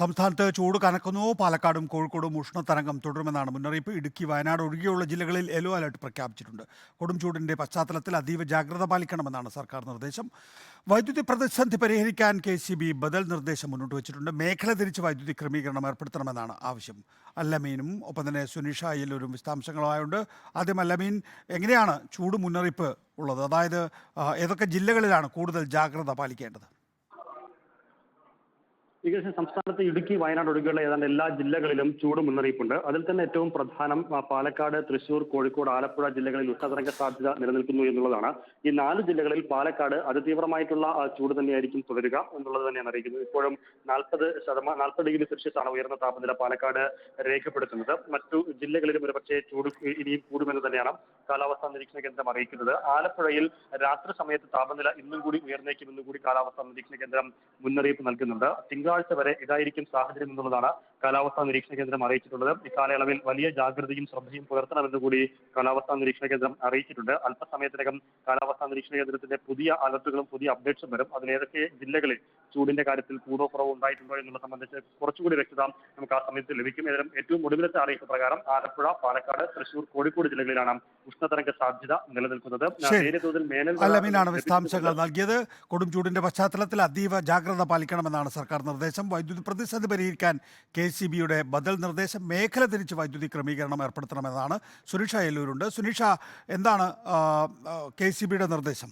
സംസ്ഥാനത്ത് ചൂട് കനക്കുന്നു. പാലക്കാടും കോഴിക്കോടും ഉഷ്ണതരംഗം തുടരുമെന്നാണ് മുന്നറിയിപ്പ്. ഇടുക്കി വയനാട് ഒഴികെയുള്ള ജില്ലകളിൽ യെല്ലോ അലർട്ട് പ്രഖ്യാപിച്ചിട്ടുണ്ട്. കൊടും ചൂടിന്റെ പശ്ചാത്തലത്തിൽ അതീവ ജാഗ്രത പാലിക്കണമെന്നാണ് സർക്കാർ നിർദ്ദേശം. വൈദ്യുതി പ്രതിസന്ധി പരിഹരിക്കാൻ കെ സി ബി ബദൽ നിർദ്ദേശം മുന്നോട്ട് വെച്ചിട്ടുണ്ട്. മേഖല തിരിച്ച് വൈദ്യുതി ക്രമീകരണം ഏർപ്പെടുത്തണമെന്നാണ് ആവശ്യം. അല്ലമീനും ഒപ്പം തന്നെ സുനിഷ അയ്യലൂരും വിശദാംശങ്ങളുമായുണ്ട്. ആദ്യം അല്ലമീൻ എങ്ങനെയാണ് ചൂട് മുന്നറിയിപ്പ് ഉള്ളത്? അതായത് ഏതൊക്കെ ജില്ലകളിലാണ് കൂടുതൽ ജാഗ്രത പാലിക്കേണ്ടത്? ഏകദേശം സംസ്ഥാനത്ത് ഇടുക്കി വയനാട് ഒഴികെയുള്ള ഏതാണ്ട് എല്ലാ ജില്ലകളിലും ചൂട് മുന്നറിയിപ്പുണ്ട്. അതിൽ തന്നെ ഏറ്റവും പ്രധാനം പാലക്കാട് തൃശൂർ കോഴിക്കോട് ആലപ്പുഴ ജില്ലകളിൽ ഉഷ്ണതരംഗ സാധ്യത നിലനിൽക്കുന്നു എന്നുള്ളതാണ്. ഈ നാല് ജില്ലകളിൽ പാലക്കാട് അതിതീവ്രമായിട്ടുള്ള ചൂട് തന്നെയായിരിക്കും തുടരുക എന്നുള്ളത് തന്നെയാണ് അറിയിക്കുന്നത്. ഇപ്പോഴും നാൽപ്പത് ശതമാനം നാൽപ്പത് ഡിഗ്രി സെൽഷ്യസ് ആണ് ഉയർന്ന താപനില പാലക്കാട് രേഖപ്പെടുത്തുന്നത്. മറ്റു ജില്ലകളിലും ഒരുപക്ഷെ ചൂട് ഇനിയും കൂടുമെന്ന് തന്നെയാണ് കാലാവസ്ഥാ നിരീക്ഷണ കേന്ദ്രം അറിയിക്കുന്നത്. ആലപ്പുഴയിൽ രാത്രി സമയത്ത് താപനില ഇന്നും കൂടി ഉയർന്നേക്കുമെന്നും കൂടി കാലാവസ്ഥാ നിരീക്ഷണ കേന്ദ്രം മുന്നറിയിപ്പ് നൽകുന്നുണ്ട്. തിങ്കളാഴ്ച വരെ ഇതായിരിക്കും സാഹചര്യം എന്നുള്ളതാണ് കാലാവസ്ഥാ നിരീക്ഷണ കേന്ദ്രം അറിയിച്ചിട്ടുള്ളത്. ഇക്കാലയളവിൽ വലിയ ജാഗ്രതയും ശ്രദ്ധയും പുലർത്തണമെന്ന് കൂടി കാലാവസ്ഥാ നിരീക്ഷണ കേന്ദ്രം അറിയിച്ചിട്ടുണ്ട്. അല്പസമയത്തിനകം കാലാവസ്ഥാ നിരീക്ഷണ കേന്ദ്രത്തിന്റെ പുതിയ അലർട്ടുകളും പുതിയ അപ്ഡേറ്റ്സും വരും. അതിലേതൊക്കെ ജില്ലകളിൽ ചൂടിന്റെ കാര്യത്തിൽ കൂടോ കുറവോ ഉണ്ടായിട്ടുണ്ടോ എന്നുള്ളത് സംബന്ധിച്ച് കുറച്ചുകൂടി വ്യക്തത നമുക്ക് ആ സമയത്ത് ലഭിക്കും. ഏതായാലും ഏറ്റവും ഒടുവിലത്തെ അറിയിപ്പ് പ്രകാരം ആലപ്പുഴ പാലക്കാട് തൃശൂർ കോഴിക്കോട് ജില്ലകളിലാണ് ഉഷ്ണതരംഗ സാധ്യത നിലനിൽക്കുന്നത്. ശരി. നേരിയ തോതിൽ മേനൽ വിശദാംശങ്ങൾ നൽകിയത്. കൊടും ചൂടിന്റെ പശ്ചാത്തലത്തിൽ അതീവ ജാഗ്രത പാലിക്കണമെന്നാണ് സർക്കാർ നിർദ്ദേശം. വൈദ്യുതി പ്രതിസന്ധി പരിഹരിക്കാൻ കെ സി ബിയുടെ ബദൽ നിർദ്ദേശം മേഖല തിരിച്ച് വൈദ്യുതി ക്രമീകരണം ഏർപ്പെടുത്തണമെന്നാണ് സുനിഷ എല്ലൂരുണ്ട്. സുനിഷ എന്താണ് കെ സി ബിയുടെ നിർദ്ദേശം?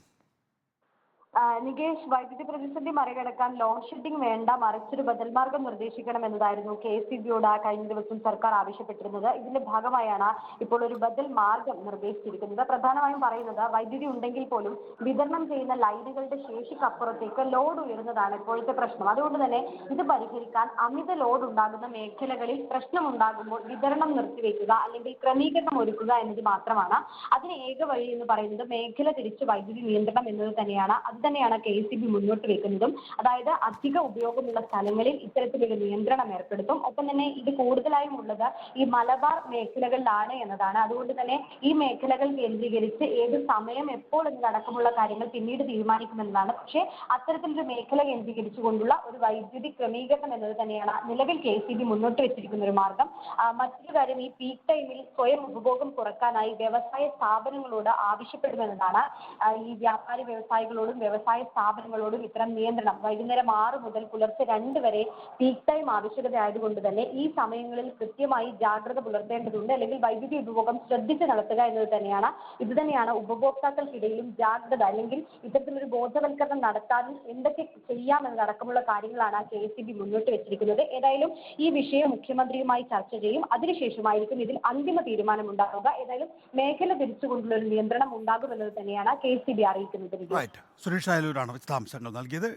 നികേഷ് വൈദ്യുതി പ്രതിസന്ധി മറികടക്കാൻ ലോഡ് ഷെഡിംഗ് വേണ്ട മറിച്ചൊരു ബദൽ മാർഗം നിർദ്ദേശിക്കണം എന്നതായിരുന്നു കെ എസ് സി ബിയോട് കഴിഞ്ഞ ദിവസം സർക്കാർ ആവശ്യപ്പെട്ടിരുന്നത്. ഇതിന്റെ ഭാഗമായാണ് ഇപ്പോൾ ഒരു ബദൽ മാർഗം നിർദ്ദേശിച്ചിരിക്കുന്നത്. പ്രധാനമായും പറയുന്നത് വൈദ്യുതി ഉണ്ടെങ്കിൽ പോലും വിതരണം ചെയ്യുന്ന ലൈനുകളുടെ ശേഷിക്കപ്പുറത്തേക്ക് ലോഡ് ഉയരുന്നതാണ് ഇപ്പോഴത്തെ പ്രശ്നം. അതുകൊണ്ട് തന്നെ ഇത് പരിഹരിക്കാൻ അമിത ലോഡ് ഉണ്ടാകുന്ന മേഖലകളിൽ പ്രശ്നമുണ്ടാകുമ്പോൾ വിതരണം നിർത്തിവെക്കുക അല്ലെങ്കിൽ ക്രമീകരണം ഒരുക്കുക എന്നത് മാത്രമാണ്. അതിന് ഏക വഴി എന്ന് പറയുന്നത് മേഖല തിരിച്ച് വൈദ്യുതി നിയന്ത്രണം എന്നത് തന്നെയാണ്. അത് തന്നെയാണ് കെ എസ് ബി മുന്നോട്ട് വെക്കുന്നതും. അതായത് അധിക ഉപയോഗമുള്ള സ്ഥലങ്ങളിൽ ഇത്തരത്തിലൊരു നിയന്ത്രണം ഏർപ്പെടുത്തും. ഒപ്പം തന്നെ ഇത് കൂടുതലായും ഉള്ളത് ഈ മലബാർ മേഖലകളിലാണ് എന്നതാണ്. അതുകൊണ്ട് തന്നെ ഈ മേഖലകൾ കേന്ദ്രീകരിച്ച് ഏത് സമയം എപ്പോൾ എന്നതടക്കമുള്ള കാര്യങ്ങൾ പിന്നീട് തീരുമാനിക്കുമെന്നതാണ്. പക്ഷേ അത്തരത്തിലൊരു മേഖല കേന്ദ്രീകരിച്ചുകൊണ്ടുള്ള ഒരു വൈദ്യുതി ക്രമീകരണം എന്നത് തന്നെയാണ് നിലവിൽ കെ സി ബി മുന്നോട്ട് വെച്ചിരിക്കുന്ന ഒരു മാർഗം മറ്റൊരു കാര്യം ഈ പീക്ക് ടൈമിൽ സ്വയം ഉപഭോഗം കുറക്കാനായി വ്യവസായ സ്ഥാപനങ്ങളോട് ആവശ്യപ്പെടുമെന്നതാണ്. ഈ വ്യാപാരി വ്യവസായികളോടും വ്യവസായ സ്ഥാപനങ്ങളോടും ഇത്തരം നിയന്ത്രണം വൈകുന്നേരം ആറ് മുതൽ പുലർച്ചെ രണ്ട് വരെ പീക്ക് ടൈം ആവശ്യകത ആയതുകൊണ്ട് തന്നെ ഈ സമയങ്ങളിൽ കൃത്യമായി ജാഗ്രത പുലർത്തേണ്ടതുണ്ട്. അല്ലെങ്കിൽ വൈദ്യുതി ഉപഭോഗം ശ്രദ്ധിച്ച് നടത്തുക എന്നത് തന്നെയാണ്. ഇത് തന്നെയാണ് ഉപഭോക്താക്കൾക്കിടയിലും ജാഗ്രത അല്ലെങ്കിൽ ഇത്തരത്തിലൊരു ബോധവൽക്കരണം നടത്താനും എന്തൊക്കെ ചെയ്യാമെന്നതടക്കമുള്ള കാര്യങ്ങളാണ് കെ എസ് ബി മുന്നോട്ട് വെച്ചിരിക്കുന്നത്. ഏതായാലും ഈ വിഷയം മുഖ്യമന്ത്രിയുമായി ചർച്ച ചെയ്യും. അതിനുശേഷമായിരിക്കും ഇതിൽ അന്തിമ തീരുമാനം ഉണ്ടാവുക ഏതായാലും മേഖല തിരിച്ചുകൊണ്ടുള്ള ഒരു നിയന്ത്രണം ഉണ്ടാകുമെന്നത് തന്നെയാണ് കെ എസ് ബി അറിയിക്കുന്നത് റൈറ്റ് സുനിഷ എല്ലൂരാണ് വിശദാംശങ്ങൾ നൽകിയത്.